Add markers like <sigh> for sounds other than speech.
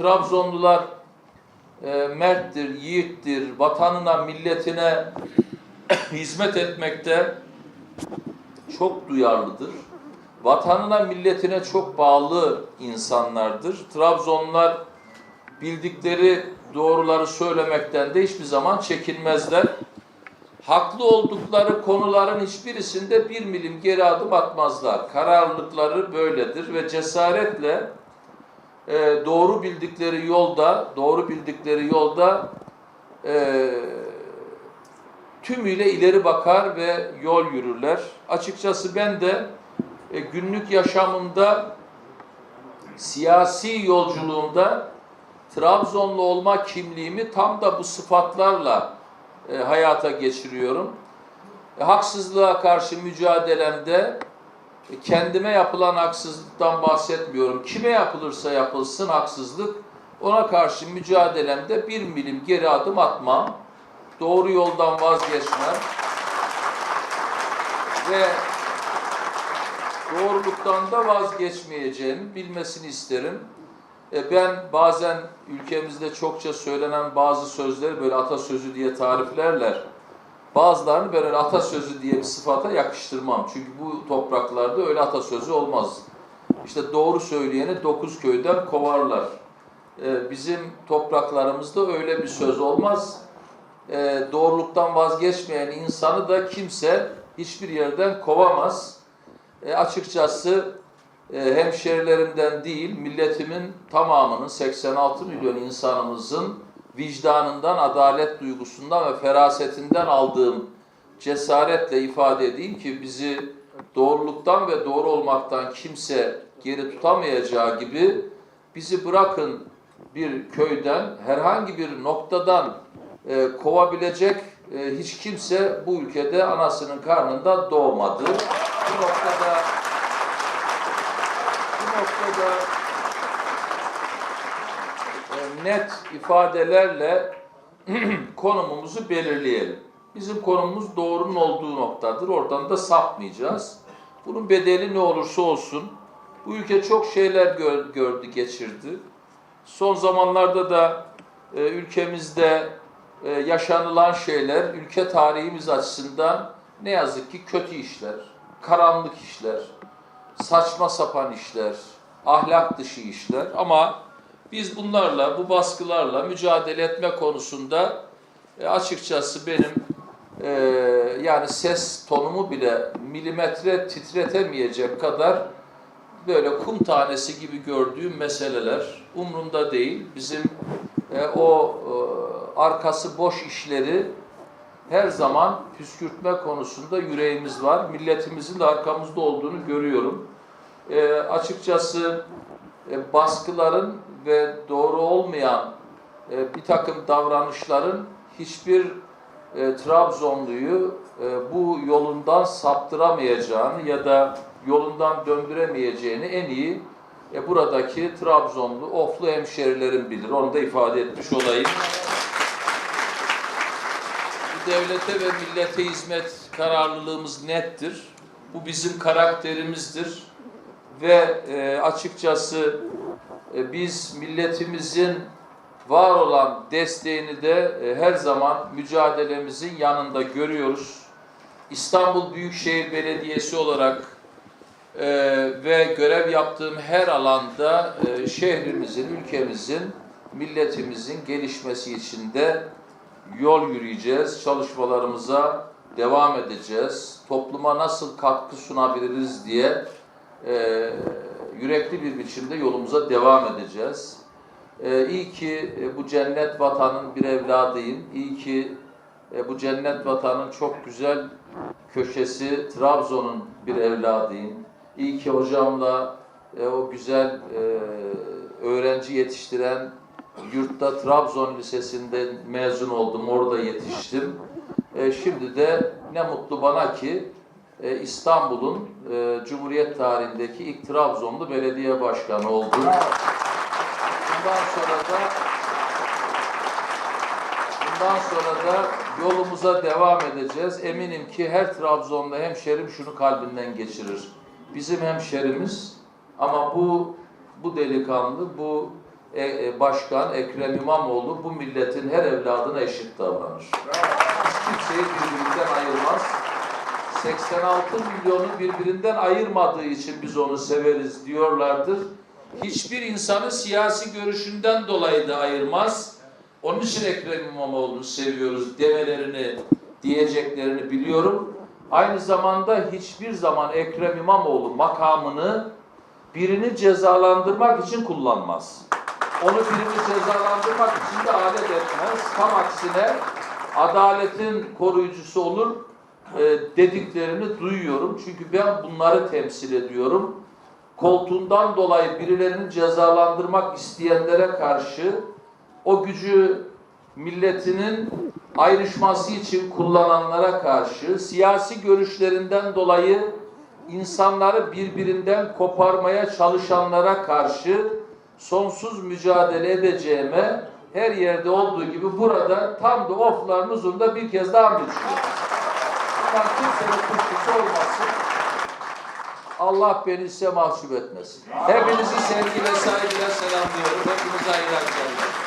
Trabzonlular e, merttir, yiğittir, vatanına, milletine <coughs> hizmet etmekte çok duyarlıdır. Vatanına, milletine çok bağlı insanlardır. Trabzonlular bildikleri doğruları söylemekten de hiçbir zaman çekinmezler. Haklı oldukları konuların hiçbirisinde bir milim geri adım atmazlar. Kararlılıkları böyledir ve cesaretle e, doğru bildikleri yolda, doğru bildikleri yolda e, tümüyle ileri bakar ve yol yürürler. Açıkçası ben de e, günlük yaşamımda, siyasi yolculuğumda Trabzonlu olma kimliğimi tam da bu sıfatlarla e, hayata geçiriyorum. E, haksızlığa karşı mücadelemde kendime yapılan haksızlıktan bahsetmiyorum. Kime yapılırsa yapılsın haksızlık, ona karşı mücadelemde bir milim geri adım atmam, doğru yoldan vazgeçmem ve doğruluktan da vazgeçmeyeceğimi bilmesini isterim. E, Ben bazen ülkemizde çokça söylenen bazı sözleri böyle atasözü diye tariflerler. Bazılarını ben öyle atasözü diye bir sıfata yakıştırmam. Çünkü bu topraklarda öyle atasözü olmaz. İşte doğru söyleyeni dokuz köyden kovarlar. E, Bizim topraklarımızda öyle bir söz olmaz. E, Doğruluktan vazgeçmeyen insanı da kimse hiçbir yerden kovamaz. E, açıkçası e, hemşerilerimden değil, milletimin tamamının 86 milyon insanımızın vicdanından, adalet duygusundan ve ferasetinden aldığım cesaretle ifade edeyim ki bizi doğruluktan ve doğru olmaktan kimse geri tutamayacağı gibi bizi bırakın bir köyden, herhangi bir noktadan e, kovabilecek e, hiç kimse bu ülkede anasının karnında doğmadı. Bu noktada bu noktada net ifadelerle <clears throat> konumumuzu belirleyelim. Bizim konumumuz doğrunun olduğu noktadır. Oradan da sapmayacağız. Bunun bedeli ne olursa olsun. Bu ülke çok şeyler gör- gördü, geçirdi. Son zamanlarda da e, ülkemizde e, yaşanılan şeyler ülke tarihimiz açısından ne yazık ki kötü işler, karanlık işler, saçma sapan işler, ahlak dışı işler ama biz bunlarla, bu baskılarla mücadele etme konusunda e, açıkçası benim e, yani ses tonumu bile milimetre titretemeyecek kadar böyle kum tanesi gibi gördüğüm meseleler umrumda değil. Bizim e, o e, arkası boş işleri her zaman püskürtme konusunda yüreğimiz var. Milletimizin de arkamızda olduğunu görüyorum. E, açıkçası e, baskıların ve doğru olmayan e, bir takım davranışların hiçbir e, Trabzonluyu e, bu yolundan saptıramayacağını ya da yolundan döndüremeyeceğini en iyi e, buradaki Trabzonlu, Oflu hemşerilerim bilir. Onu da ifade etmiş olayım. Devlete ve millete hizmet kararlılığımız nettir. Bu bizim karakterimizdir. Ve e, açıkçası e, biz milletimizin var olan desteğini de e, her zaman mücadelemizin yanında görüyoruz. İstanbul Büyükşehir Belediyesi olarak e, ve görev yaptığım her alanda e, şehrimizin, ülkemizin, milletimizin gelişmesi için de yol yürüyeceğiz. Çalışmalarımıza devam edeceğiz. Topluma nasıl katkı sunabiliriz diye e, yürekli bir biçimde yolumuza devam edeceğiz. E, iyi ki e, bu cennet vatanın bir evladıyım. İyi ki e, bu cennet vatanın çok güzel köşesi Trabzon'un bir evladıyım. İyi ki hocamla e, o güzel e, öğrenci yetiştiren yurtta Trabzon Lisesi'nde mezun oldum. Orada yetiştim. E, şimdi de ne mutlu bana ki e, İstanbul'un e, Cumhuriyet tarihindeki ilk Trabzonlu belediye başkanı oldum. Bundan sonra da bundan sonra da yolumuza devam edeceğiz. Eminim ki her Trabzonlu hemşerim şunu kalbinden geçirir. Bizim hemşerimiz ama bu bu delikanlı, bu e, e, Başkan Ekrem İmamoğlu bu milletin her evladına eşit davranır. Hiç kimseyi. 86 milyonu birbirinden ayırmadığı için biz onu severiz diyorlardır. Hiçbir insanı siyasi görüşünden dolayı da ayırmaz. Onun için Ekrem İmamoğlu'nu seviyoruz demelerini, diyeceklerini biliyorum. Aynı zamanda hiçbir zaman Ekrem İmamoğlu makamını birini cezalandırmak için kullanmaz. Onu birini cezalandırmak için de alet etmez. Tam aksine adaletin koruyucusu olur dediklerini duyuyorum. Çünkü ben bunları temsil ediyorum. Koltuğundan dolayı birilerinin cezalandırmak isteyenlere karşı o gücü milletinin ayrışması için kullananlara karşı siyasi görüşlerinden dolayı insanları birbirinden koparmaya çalışanlara karşı sonsuz mücadele edeceğime her yerde olduğu gibi burada tam da ofların huzurunda bir kez daha anlatıyoruz. Bundan kimsenin kuşkusu olmasın. Allah beni size mahcup etmesin. Hepinizi sevgiyle saygıyla selamlıyorum. Hepinize hayırlı akşamlar.